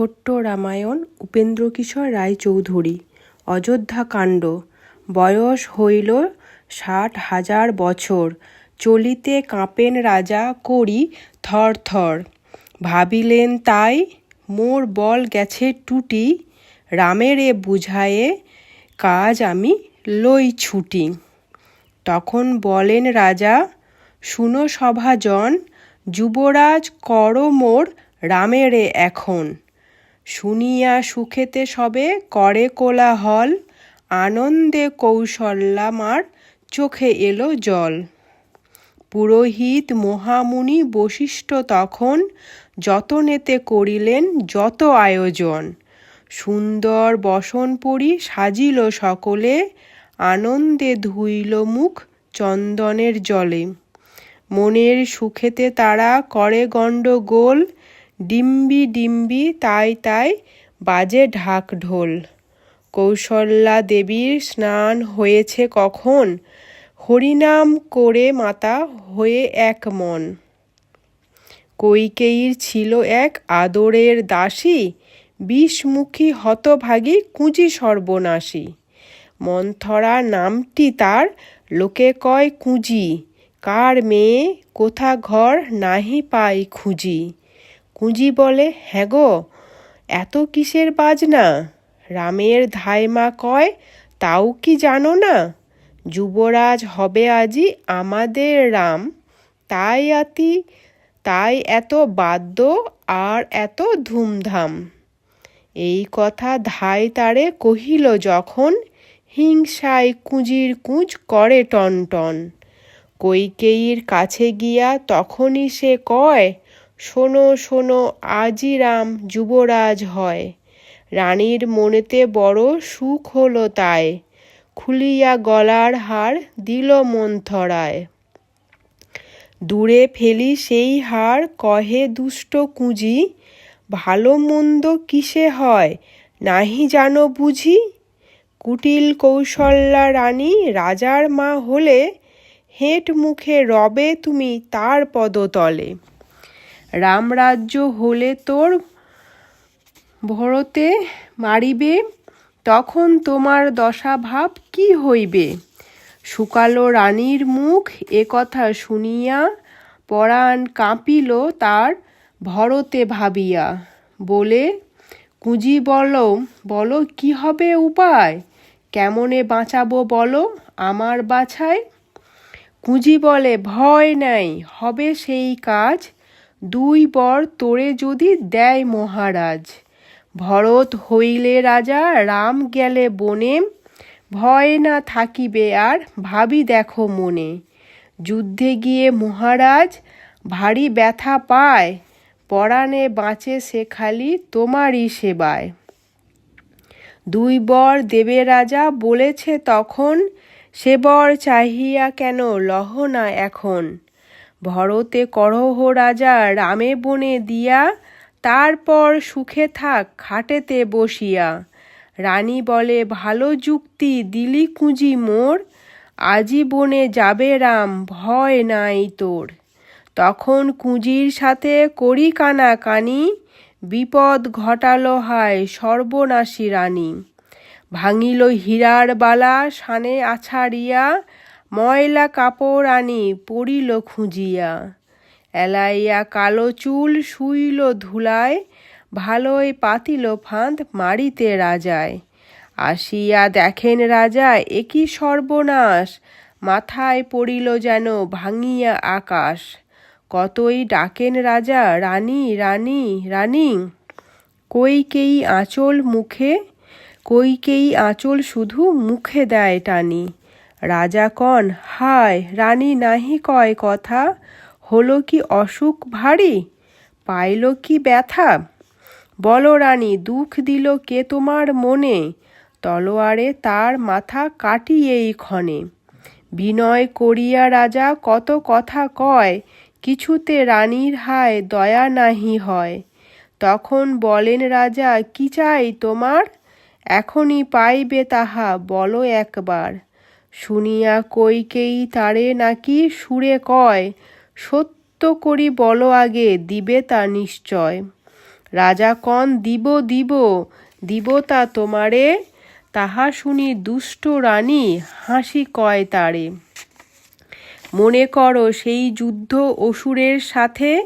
ছোট্ট রামায়ণ উপেন্দ্রকিশোর রায়চৌধুরী, অযোধ্যা কাণ্ড, বয়স হইল ষাট হাজার বছর, চলিতে কাঁপেন রাজা করি থর থর। ভাবিলেন তাই, মোর বল গেছে টুটি, রামেরে বুঝায়ে কাজ আমি লই ছুটি। তখন বলেন রাজা, শুনো সভাজন, যুবরাজ কর মোর রামেরে এখন। শুনিয়া সুখেতে সবে করে কোলাহল, আনন্দে কৌশল্যামার চোখে এলো জল। পুরোহিত মহামুনি বশিষ্ঠ তখন যতনেতে করিলেন যত আয়োজন। সুন্দর বসনপুরী সাজিল সকলে, আনন্দে ধুইল মুখ চন্দনের জলে। মনের সুখেতে তারা করে গণ্ডগোল ডিম্বি ডিম্বি, তাই তাই বাজে ঢাক ঢোল। কৌশল্যা দেবীর স্নান হয়েছে কখন? হরিনাম করে মাতা হয়ে এক মন। কৈকেয়ীর ছিল এক আদরের দাসী, বিষমুখী হতভাগী কুঁজি সর্বনাশী। মন্থরা নামটি তার লোকে কয় কুঁজি, কার মেয়ে কোথা ঘর নাহি পাই খুঁজি। কুঁজি বলে হ্যাঁ গো, এত কিসের বাজনা? রামের ধাইমা কয়, তাও কি জানো না? যুবরাজ হবে আজি আমাদের রাম। তাই আতি, তাই এত বাদ্য আর এত ধুমধাম। এই কথা ধাই তারে কহিল যখন, হিংসায় কুঁজির কুঁজ করে টন টন কৈকেয়ীর কাছে গিয়া তখনই সে কয় শোনো শোনো আজি রাম যুবরাজ হয়। রানীর মনেতে বড় সুখ হলো তাই। খুলিয়া গলার হার দিল মন্থরায় দূরে ফেলি সেই হার, কহে দুষ্ট কুঁজি, ভালো মন্দ কিসে হয়, নাহি জানো বুঝি? কুটিল কৌশল্যা রানী, রাজার মা হলে হেঁট মুখে রবে তুমি তার পদতলে। রামরাজ্য হলে তোর ভরতে মারিবে, তখন তোমার দশা ভাব কি হইবে? শুকালো রানীর মুখ, এ কথা শুনিয়া পরাণ কাঁপিল তার ভরতে ভাবিয়া। বলে, কুঁজি বলো বলো কি হবে উপায়? কেমনে বাঁচাবো বলো আমার বাছায়? কুঁজি বলে, ভয় নাই, হবে সেই কাজ দুই বর তোরে যদি দেয় মহারাজ। ভরত হইলে রাজা, রাম গেলে বনে। ভয় না থাকিবে আর, ভাবি দেখো মনে। যুদ্ধে গিয়ে মহারাজ, ভারী ব্যথা পায়। পরাণে বাঁচে সে খালি তোমারই সেবায়। দুই বর দেবে রাজা বলেছে তখন, সে বর চাহিয়া কেন লহ না এখন। ভরতে করহ রাজা রামে বনে দিয়া, তারপর সুখে থাক খাটেতে বসিয়া। রানী বলে, ভালো যুক্তি দিলি কুঁজি মোর আজীবনে যাবে রাম, ভয় নাই তোর। তখন কুঁজির সাথে করি কানা কানি বিপদ ঘটালো হায় সর্বনাশী রানী। ভাঙিল হীরার বালা, সানে আছাড়িয়া ময়লা কাপড় আনি পড়িল খুঁজিয়া। এলাইয়া কালো চুল শুইল ধুলায়, ভালোই পাতিল ফাঁদ মারিতে রাজায়। আসিয়া দেখেন রাজা একই সর্বনাশ! মাথায় পড়িল যেন ভাঙিয়া আকাশ। কতই ডাকেন রাজা, রানী রানী রানী! কৈকেয়ী আঁচল মুখে কৈকেয়ী আঁচল শুধু মুখে দেয় টানি। রাজা কন, হায়, রানী নাহি কয় কথা? হলো কি অসুখ ভারী? পাইল কি ব্যথা? বলো রানী, দুঃখ দিল কে তোমার মনে? তলোয়ারে তার মাথা কাটিয়েই ক্ষণে। বিনয় করিয়া রাজা কত কথা কয়, কিছুতে রানীর হায় দয়া নাহি হয়। তখন বলেন রাজা, কি চাই তোমার? এখনই পাইবে তাহা, বলো একবার। শুনিয়া কৈকেয়ী তারে নাকি সুরে কয়, সত্য করি বলো আগে, দিবে তা নিশ্চয়। রাজা কন, দিব দিব দিব তা তোমারে, তাহা শুনি দুষ্ট রানী হাসি কয় তারে। মনে করো সেই যুদ্ধ অসুরের সাথে,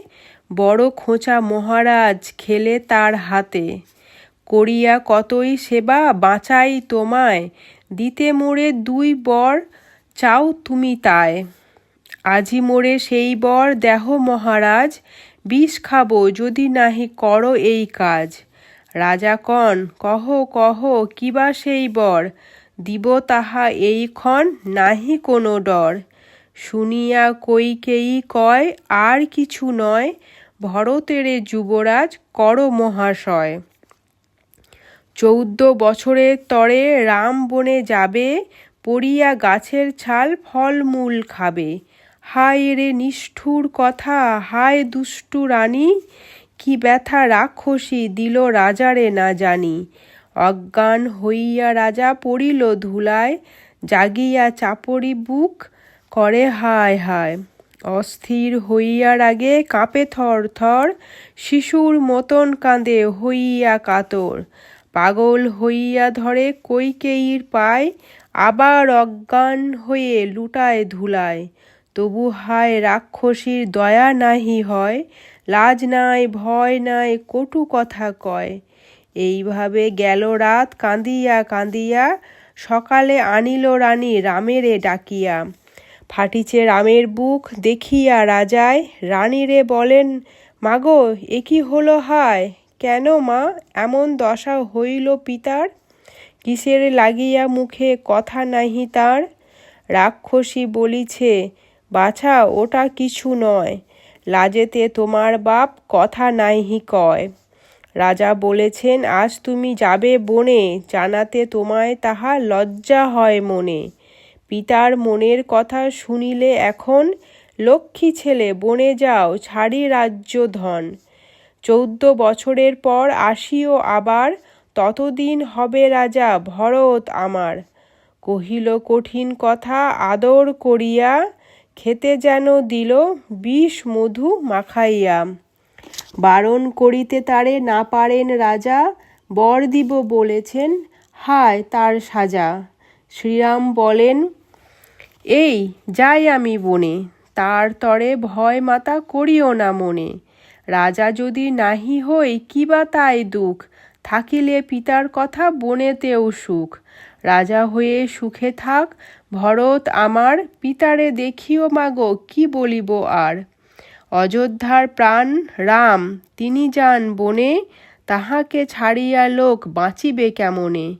বড় খোঁচা মহারাজ খেলে তার হাতে। করিয়া কতই সেবা বাঁচাই তোমায় দিতে মোরে দুই বর চাও তুমি তাই আজি মোরে সেই বর, দেহ মহারাজ, বিষ খাব যদি নাহি করো এই কাজ। রাজা কন, কহ কহ, কিবা সেই বর, দিব তাহা এইক্ষণ নাহি কোনো ডর। শুনিয়া কৈকেয়ী কয়, আর কিছু নয়, ভরতেরে যুবরাজ, কর মহাশয়। চৌদ্দ বছরের তরে রাম বনে যাবে, পড়িয়া গাছের ছাল ফলমূল খাবে। হায় রে নিষ্ঠুর কথা, হায় দুষ্টু রানী, কি ব্যথা রাক্ষসী দিল রাজারে না জানি। অজ্ঞান হইয়া রাজা পড়িল ধুলায়, জাগিয়া চাপড়ি বুক করে হায় হায়। অস্থির হইয়ার আগে কাঁপে থর থর শিশুর মতন কাঁদে হইয়া কাতর। পাগল হইয়া ধরে কৈকেয়ীর পায়, আবার অজ্ঞান হয়ে লুটায় ধুলায়। তবু হায় রাক্ষসীর দয়া নাহি হয়, লাজ নাই, ভয় নাই, কটু কথা কয়। এইভাবে গেল রাত কাঁদিয়া কাঁদিয়া, সকালে আনিল রানী রামেরে ডাকিয়া। ফাটিছে রামের বুক, দেখিয়া রাজায়, রানীরে বলেন, মাগো, এ কি হলো হায়? কেন মা এমন দশা হইল পিতার? কিসের লাগিয়া মুখে কথা নাহি তার? রাক্ষসী বলিছে, বাছা, ওটা কিছু নয়। লাজেতে তোমার বাপ কথা নাহি কয়। রাজা বলেছেন, আজ তুমি যাবে বনে, জানাতে তোমায় তাহা লজ্জা হয় মনে। পিতার মনের কথা শুনিলে এখন লক্ষ্মী ছেলে, বনে যাও, ছাড়ি রাজ্য ধন চৌদ্দ বছরের পর আসিও আবার, ততদিন হবে রাজা, ভরত আমার। কহিল কঠিন কথা, আদর করিয়া খেতে যেন দিল বিষ মধু মাখাইয়া। বারণ করিতে তারে না পারেন রাজা, বর দিব বলেছেন, হায় তার সাজা। শ্রীরাম বলেন, এই, যাই আমি বনে, তার তরে ভয় মাতা করিও না মনে। রাজা যদি নাহি হই, কিবা তাই দুঃখ? থাকিলে পিতার কথা বনেতেও সুখ। রাজা হয়ে সুখে থাক, ভরত আমার পিতারে দেখিও মাগো, কি বলিব আর? অযোধ্যার প্রাণ রাম, তিনি যান বনে, তাহাকে ছাড়িয়া লোক বাঁচিবে কেমনে?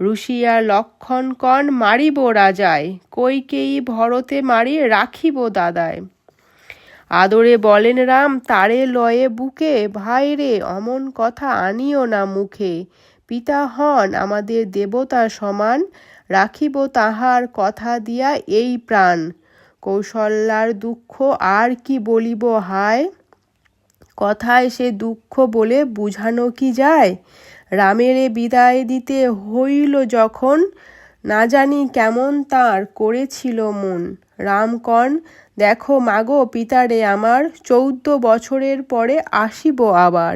রুশিয়া লক্ষণ কণ মারিব রাজায় কৈকেয়ী ভরতে মারি রাখিব দাদায়? আদরে বলেন রাম, তারে লয়ে বুকে, ভাই রে, অমন কথা আনিও না মুখে। পিতা হন আমাদের দেবতা সমান, রাখিব তাহার কথা দিয়া এই প্রাণ। কৌশল্যার দুঃখ আর কি বলিব হায়? কথায় সে দুঃখ বলে বুঝানো কি যায়? রামেরে বিদায় দিতে হইল যখন, না জানি কেমন তার করেছিল মন। রামকণ দেখো, মাগো পিতারে, আমার চৌদ্দ বছরের পরে আসিব আবার।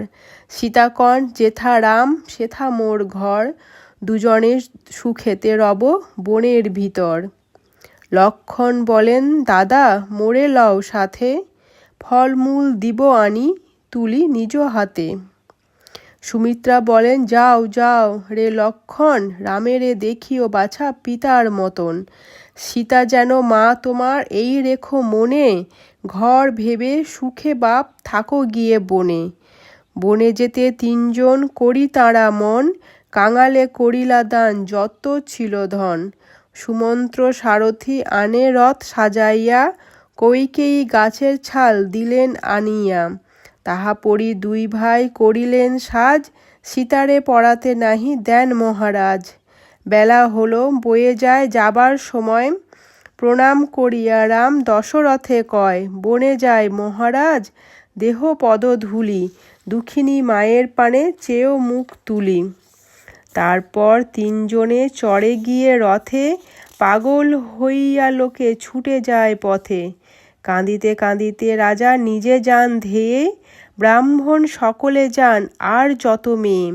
সীতাকণ যেথা রাম সেথা মোর ঘর দুজনে সুখেতে রব বনের ভিতর। লক্ষণ বলেন, দাদা, মোরে লও সাথে, ফলমূল দিব আনি তুলি নিজ হাতে। সুমিত্রা বলেন, যাও যাও রে লক্ষণ, রামেরে দেখিও বাছা পিতার মতন। সীতা যেন মা তোমার এই রেখো মনে, ঘর ভেবে সুখে বাপ থাকো গিয়ে বনে। বনে যেতে তিনজন করি তাঁরা মন, কাঙালে করিলা দান যত ছিল ধন। সুমন্ত্র সারথি আনে রথ সাজাইয়া, কৈকেয়ী গাছের ছাল দিলেন আনিয়া। তাহা পড়ি দুই ভাই করিলেন সাজ, সীতারে পড়াতে নাহি দেন মহারাজ। বেলা হলো, বয়ে যায় যাবার সময়। প্রণাম করিয়া রাম দশরথে কয়, বনে যায় মহারাজ, দেহ পদ ধুলি, দুঃখিনী মায়ের পানে চেয়েও মুখ তুলি। তারপর তিনজনে চড়ে গিয়ে রথে পাগল হইয়া লোকে ছুটে যায় পথে। কাঁদিতে কাঁদিতে রাজা নিজে যান ধেয়ে, ব্রাহ্মণ সকলে যান আর যত মেয়ে।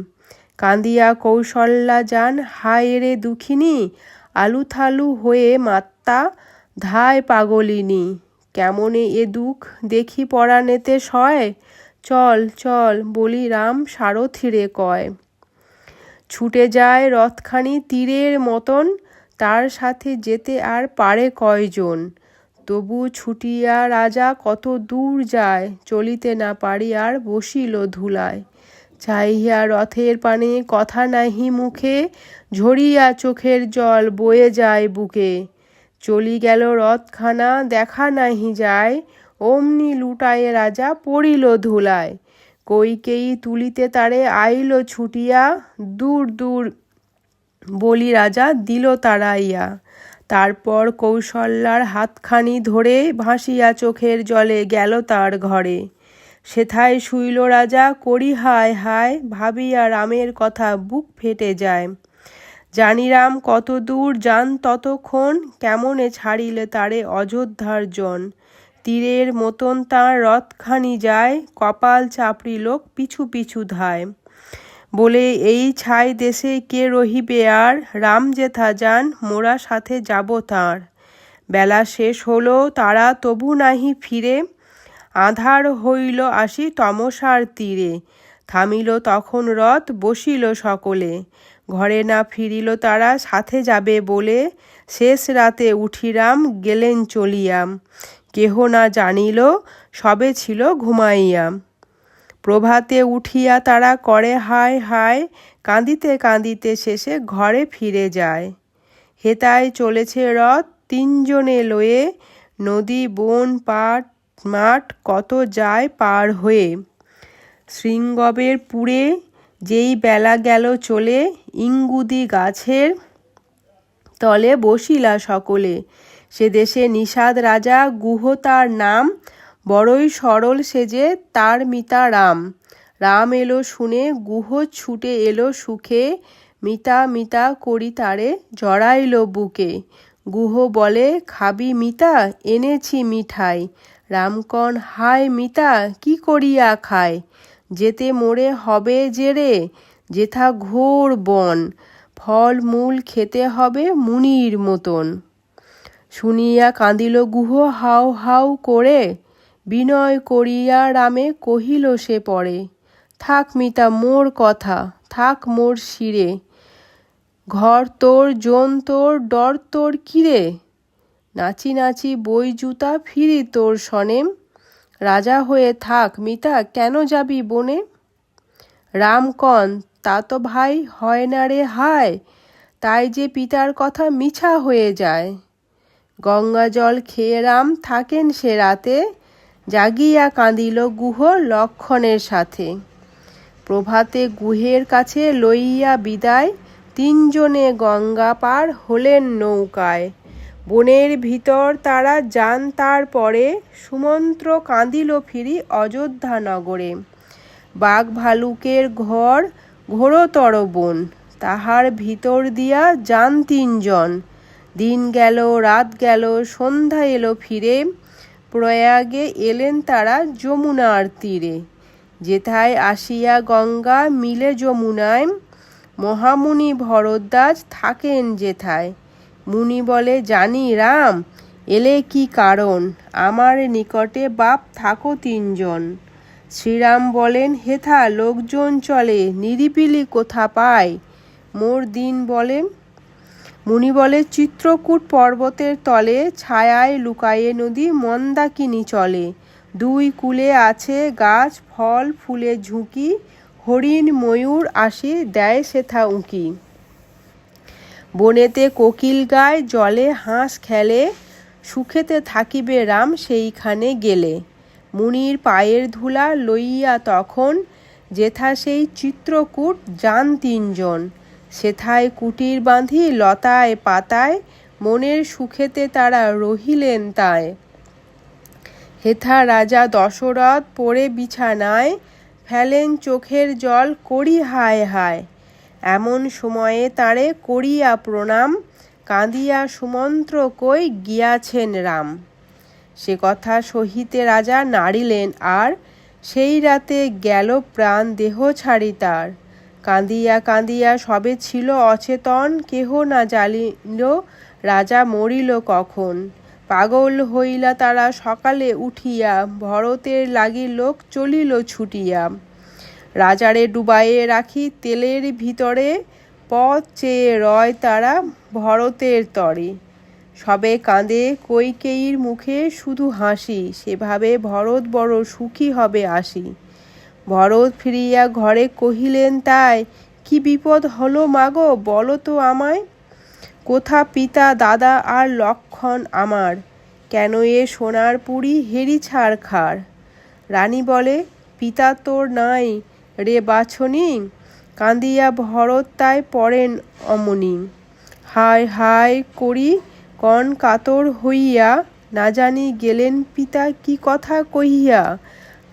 কাঁদিয়া কৌশল্যা যান, হায় রে দুঃখিনী আলু থালু হয়ে মাত্তা ধায় পাগলিনী। কেমনে এ দুঃখ দেখি পরাণেতে সয়? চল চল বলি রাম সারথিরে কয়। ছুটে যায় রথখানি তীরের মতন, তার সাথে যেতে আর পারে কয়জন? তবু ছুটিয়া রাজা কত দূর যায়, চলিতে না পারি আর বসিল ধুলায়। চাহিয়া রথের পানে কথা নাহি মুখে, ঝরিয়া চোখের জল বয়ে যায় বুকে। চলি গেল রথখানা, দেখা নাহি যায়, অমনি লুটায়ে রাজা পড়িল ধুলায়। কইকেই তুলিতে তারে আইল ছুটিয়া, দূর দূর বলি রাজা দিল তাড়াইয়া তারপর কৌশল্যার হাতখানি ধরে ভাসিয়া চোখের জলে গেল তার ঘরে। সেথায় শুইল রাজা করি হায় হায়, ভাবিয়া রামের কথা বুক ফেটে যায়। জানি রাম কত দূর যান ততক্ষণ, কেমনে ছাড়িলে তারে অযোধ্যার জন? তীরের মতন তাঁর রথখানি যায়, কপাল চাপড়ি লোক পিছু পিছু ধায়। বলে, এই ছাই দেশে কে রহিবে আর? রাম যেথা যান মোরা সাথে যাব তাঁর। বেলা শেষ হলো, তারা তবু নাহি ফিরে। আধার হইল আসি তমসার তীরে। থামিল তখন রথ, বসিল সকলে। ঘরে না ফিরিল তারা, সাথে যাবে বলে। শেষ রাতে উঠিরাম গেলেন চলিয়াম। কেহ না জানিল, সবে ছিল ঘুমাইয়া প্রভাতে উঠিয়া তারা করে হায় হায়, কাঁদিতে কাঁদিতে শেষে ঘরে ফিরে যায়। হেতায় চলেছে রথ, তিনজনে লয়ে নদী, বন, পাট, মাঠ কত যায় পার হয়ে। শৃঙ্গবের পুরে যেই বেলা গেল চলে, ইঙ্গুদি গাছের তলে বসিলা সকলে। সে দেশে নিষাদ রাজা গুহ তার নাম বড়ই সরল সেজে তার মিতা রাম। রাম এলো শুনে, গুহ ছুটে এলো সুখে, মিতা মিতা করি তারে জড়াইল বুকে। গুহ বলে, খাবি মিতা, এনেছি মিঠাই। রামকণ হায় মিতা, কি করিয়া খায় যেতে মোড়ে হবে জেরে যেথা ঘোর বন, ফল মূল খেতে হবে মুনির মতন। শুনিয়া কাঁদিল গুহ হাউ হাউ করে বিনয় করিয়া রামে কহিল সে পরে, থাক মিতা, মোর কথা, থাক মোর শিরে। ঘর তোর জন তোর, ডর তোর কিরে নাচি নাচি বই জুতা ফিরি তোর সনেম। রাজা হয়ে থাক মিতা, কেন যাবি বনে? রামকন তা তো ভাই হয় না রে হায়, তাই যে পিতার কথা মিছা হয়ে যায়। গঙ্গা জল খেয়ে রাম থাকেন সে রাতে জাগিয়া কাঁদিল গুহ লক্ষণের সাথে। প্রভাতে গুহের কাছে লইয়া বিদায়, তিনজনে গঙ্গা পার হলেন নৌকায়। বনের ভিতর তারা যান তার পরে সুমন্ত্র কাঁদিল ফিরি অযোধ্যা নগরে। বাঘ ভালুকের ঘর ঘোরতর বন, তাহার ভিতর দিয়া যান তিনজন। দিন গেল, রাত গেল, সন্ধ্যা এলো ফিরে। প্রয়াগে এলেন তারা যমুনার তীরে। যেথায় আসিয়া গঙ্গা মিলে যমুনায়, মহামুনি ভরদ্বাজ থাকেন যেথায়। মুনি বলে, জানি রাম, এলে কি কারণ? আমার নিকটে বাপ থাকো তিনজন। শ্রীরাম বলেন, হেথা লোকজন চলে নিরিপিলি কোথা পায়? মোর দিন বলেন মুনি বলে, চিত্রকূট পর্বতের তলে ছায়ায় লুকায়ে নদী মন্দাকিনী চলে। দুই কূলে আছে গাছ, ফল, ফুলে ঝুঁকি, হরিণ, ময়ূর আসি, দেয় সেথা উঁকি। বনেতে কোকিল গায়, জলে হাঁস খেলে, সুখেতে থাকিবে রাম সেইখানে গেলে। মুনির পায়ের ধুলা লইয়া তখন যেথা সেই চিত্রকূট, যান তিনজন। সেথায় কুটির বাঁধি লতায় পাতায় মনের সুখেতে তারা রহিলেন তায়। হেথা রাজা দশরথ পড়ে বিছানায়, ফেলেন চোখের জল করি হায় হায়। এমন সময়ে তারে করিয়া প্রণাম, কাঁদিয়া সুমন্ত্র কই গিয়াছেন রাম। সে কথা সহিতে রাজা নাড়িলেন আর সেই রাতে গেল প্রাণ দেহ ছাড়ি তার। কাঁদিয়া কাঁদিয়া সবে ছিল অচেতন, কেহ না জানিল রাজা মরিল কখন। পাগল হইলা তারা সকালে উঠিয়া, ভরতের লাগি লোক চলিল ছুটিয়া। রাজারে ডুবাইয়ে রাখি তেলের ভিতরে, পথ চেয়ে রয় তারা ভরতের তরে। সবে কাঁদে কৈকেয়ীর মুখে শুধু হাসি, সেভাবে ভরত বড় সুখী হবে আসি। ভরত ফিরিয়া ঘরে কহিলেন, তাই কি বিপদ হলো মাগো, বলো তো আমায়? কোথা পিতা, দাদা আর লক্ষণ আমার? কেন এ সোনার পুরী হেরি ছাড় খাড় রানী বলে, পিতা তোর নাই রে বাছনি কাঁদিয়া ভরত তাই পড়েন অমনি। হায় হায় করি কন কাতর হইয়া, না জানি গেলেন পিতা কি কথা কহিয়া?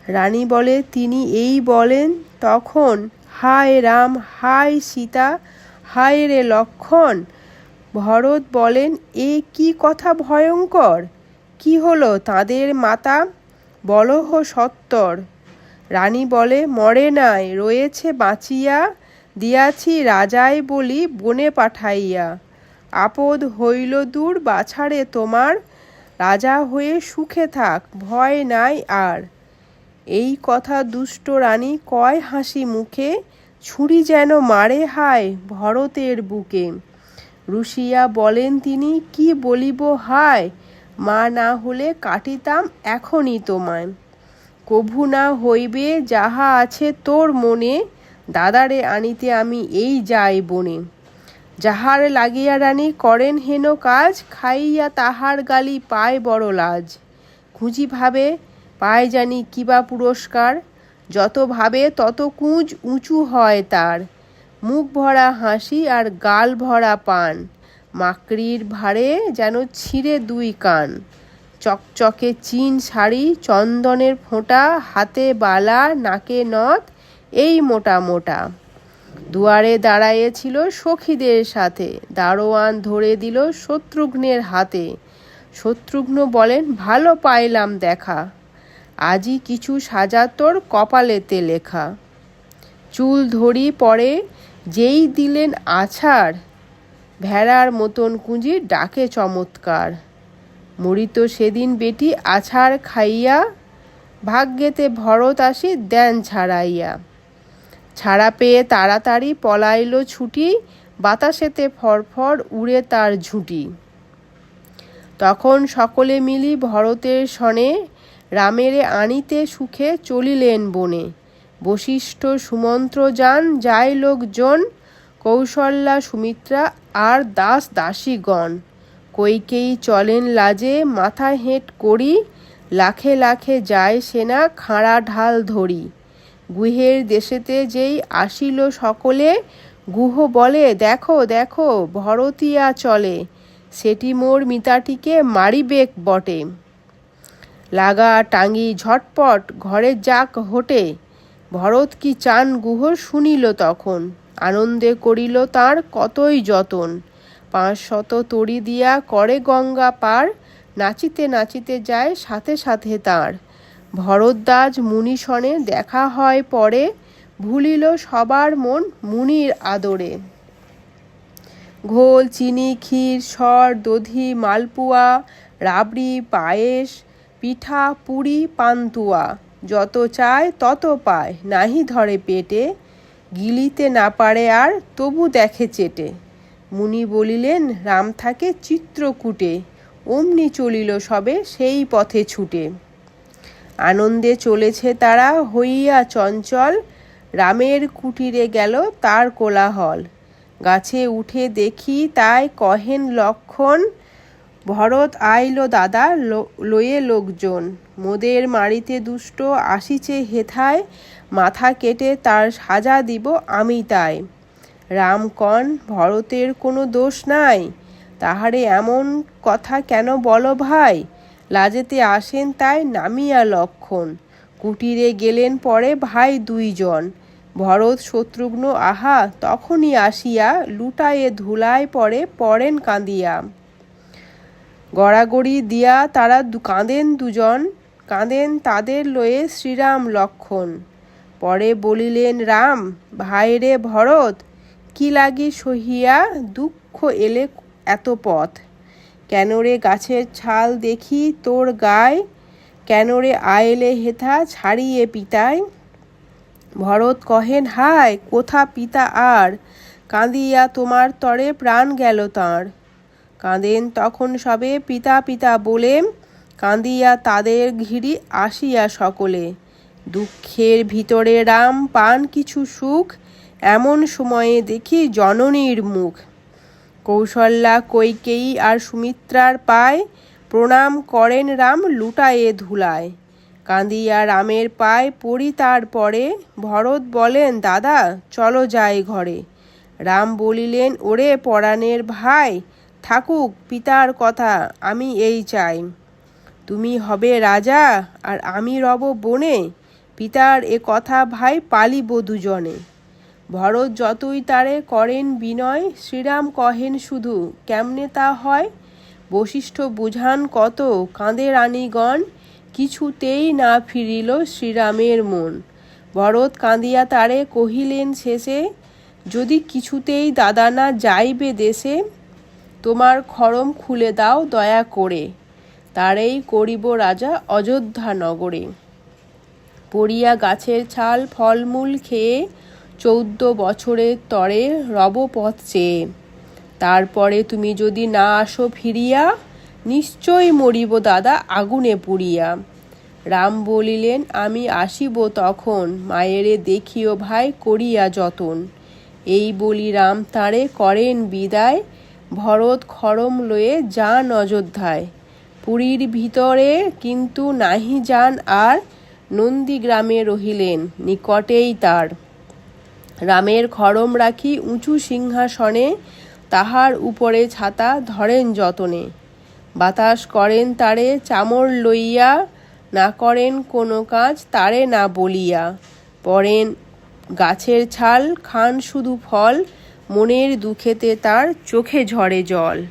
রানী বলে, তিনি এই বলেন তখন, হায় রাম, হায় সীতা, হায় রে লক্ষণ, ভরত বলেন, এ কি কথা ভয়ঙ্কর? কি হলো তাদের মাতা? বলহ সত্তর। রানী বলে, মরে নাই, রয়েছে বাঁচিয়া, দিয়াছি রাজায় বলি বনে পাঠাইয়া। আপদ হইল দূর বাছারে তোমার, রাজা হয়ে সুখে থাক, ভয় নাই আর। এই কথা দুষ্ট রানী কয় হাসি মুখে, ছুরি যেন মারে হায় ভরতের বুকে। রুশিয়া বলেন তিনি, কি বলিব হায়, মা না হলে কাটিতাম এখনই তোমায়। কভু না হইবে যাহা আছে তোর মনে, দাদারে আনিতে আমি এই যাই বনে। যাহার লাগিয়া রানী করেন হেন কাজ, খাইয়া তাহার গালি পায় বড় লাজ। খুঁজি ভাবে পায় জানি কিবা পুরস্কার, যত ভাবে তত কুঁজ উঁচু হয় তার। মুখ ভরা হাসি আর গাল ভরা পান, মাকড়ির ভারে যেন ছিঁড়ে দুই কান। চকচকে চিন শাড়ি, চন্দনের ফোঁটা, হাতে বালা, নাকে নথ, এই মোটা মোটা। দুয়ারে দাঁড়াইয়েছিল সখীদের সাথে, দারোয়ান ধরে দিল শত্রুঘ্নের হাতে। শত্রুঘ্ন বলেন, ভালো পাইলাম দেখা। আজই কিছু সাজা তোর কপালেতে লেখা। চুল ধরি পরে যেই দিলেন আছাড়, ভেড়ার মতন কুঁজি ডাকে চমৎকার। মরিত সেদিন বেটি আছাড় খাইয়া, ভাগ্যেতে ভরত আসি দেন ছাড়াইয়া। ছাড়া পেয়ে তাড়াতাড়ি পলাইল ছুটি, বাতাসেতে ফরফর উড়ে তার ঝুঁটি। তখন সকলে মিলি ভরতের সনে রামেরে আনিতে সুখে চলিলেন বনে। বশিষ্ঠ সুমন্ত্র যান, যায় লোকজন। কৌশল্যা সুমিত্রা আর দাস দাসীগণ। কৈকেয়ী চলেন লাজে, মাথা হেঁট করি। লাখে লাখে যায় সেনা, খাঁড়া ঢাল ধরি। গুহের দেশেতে যেই আসিল সকলে, গুহ বলে, দেখো দেখো, ভরতিয়া চলে। সেটি মোর মিতাটিকে মারিবেক বটে। লাগা টাঙ্গি ঝটপট ঘরে যাক হোটে। ভরত কি চান গুহ শুনিল তখন। আনন্দে করিল তার কতই যতন। পাঁচ শত তরি দিয়া করে গঙ্গা পার, নাচিতে নাচিতে যায় সাথে সাথে তার। ভরদ্বাজ মুনিশনে দেখা হয় পরে, ভুলিল সবার মন মুনির আদরে। ঘোল, চিনি, ক্ষীর, সর, দধি, মালপুয়া, রাবড়ি, পায়েস পিঠা, পুরি, পান্তুয়া, যত চায় তত পায়, নাহি ধরে পেটে, গিলিতে না পারে আর তবু দেখে চেটে। মুনি বলিলেন, রাম থাকে চিত্রকূটে, অমনি চলিল সবে সেই পথে ছুটে। আনন্দে চলেছে তারা, হইয়া চঞ্চল, রামের কুটিরে গেল তার কোলাহল। গাছে উঠে দেখি তাই কহেন লক্ষণ ভরত আইল দাদা লয়ে লোকজন। মোদের মারিতে দুষ্ট আসিছে হেথায়, মাথা কেটে তার সাজা দিব আমি তাই। রামকণ ভরতের কোনো দোষ নাই? তাহারে এমন কথা কেন বলো ভাই? লাজেতে আসেন তাই নামিয়া লক্ষণ। কুটিরে গেলেন পরে ভাই দুইজন। ভরত শত্রুঘ্ন আহা, তখনই আসিয়া লুটায়ে ধুলায় পরে পড়েন কাঁদিয়া। গড়াগড়ি দিয়া তারা কাঁদেন দুজন, কাঁদেন তাদের লয়ে শ্রীরাম লক্ষণ। পরে বলিলেন, রাম, ভাইরে ভরত, কি লাগি সহিয়া দুঃখ এলে এত পথ? কেন রে গাছের ছাল দেখি তোর গায়ে? কেন রে আয়েলে হেথা ছাড়িয়ে পিতায়? ভরত কহেন, হায়, কোথা পিতা আর? কাঁদিয়া তোমার তরে প্রাণ গেল তাঁর। কাঁদেন। তখন সবে পিতা পিতা বলে কাঁদিয়া তাদের ঘিরি আসিয়া সকলে। দুঃখের ভিতরে রাম পান কিছু সুখ, এমন সময়ে দেখি জননীর মুখ। কৌশল্যা কৈকেয়ী আর সুমিত্রার পায়, প্রণাম করেন রাম লুটায়ে ধুলায়। কাঁদিয়া রামের পায় পড়ি তার পরে, ভরত বলেন, দাদা, চলো যাই ঘরে। রাম বলিলেন, ওরে পরাণের ভাই থাকুক পিতার কথা, আমি এই চাই। তুমি হবে রাজা আর আমি রব বনে, পিতার এ কথা ভাই পালিব দুজনে। ভরত যতই তারে করেন বিনয়, শ্রীরাম কহেন শুধু, কেমনে তা হয়? বশিষ্ঠ বুঝান কত, কাঁদে রানীগণ, কিছুতেই না ফিরিল শ্রীরামের মন। ভরত কাঁদিয়া তারে কহিলেন শেষে, যদি কিছুতেই দাদা না যাইবে দেশে তোমার খরম খুলে দাও দয়া করে। তারেই করিব রাজা অযোধ্যা নগরে পড়িয়া গাছের ছাল ফলমূল খেয়ে চৌদ্দ বছরের তরে রব পথ চেয়ে। তারপরে তুমি যদি না আসো ফিরিয়া নিশ্চয় মরিব দাদা আগুনে পুড়িয়া। রাম বলিলেন, আমি আসিব তখন, মায়েরে দেখিও ভাই করিয়া যতন। এই বলি রাম তাঁরে করেন বিদায় ভরত খরম লয়ে যান অযোধ্যায়। পুরীর ভিতরে কিন্তু নাহি যান আর নন্দীগ্রামে রহিলেন, নিকটেই তার। রামের খড়ম রাখি উঁচু সিংহাসনে, তাহার উপরে ছাতা ধরেন যতনে। বাতাস করেন তারে, চামর লইয়া না করেন কোনো কাজ তারে না বলিয়া। পরেন গাছের ছাল, খান শুধু ফল মনের দুঃখেতে তার চোখে ঝরে জল।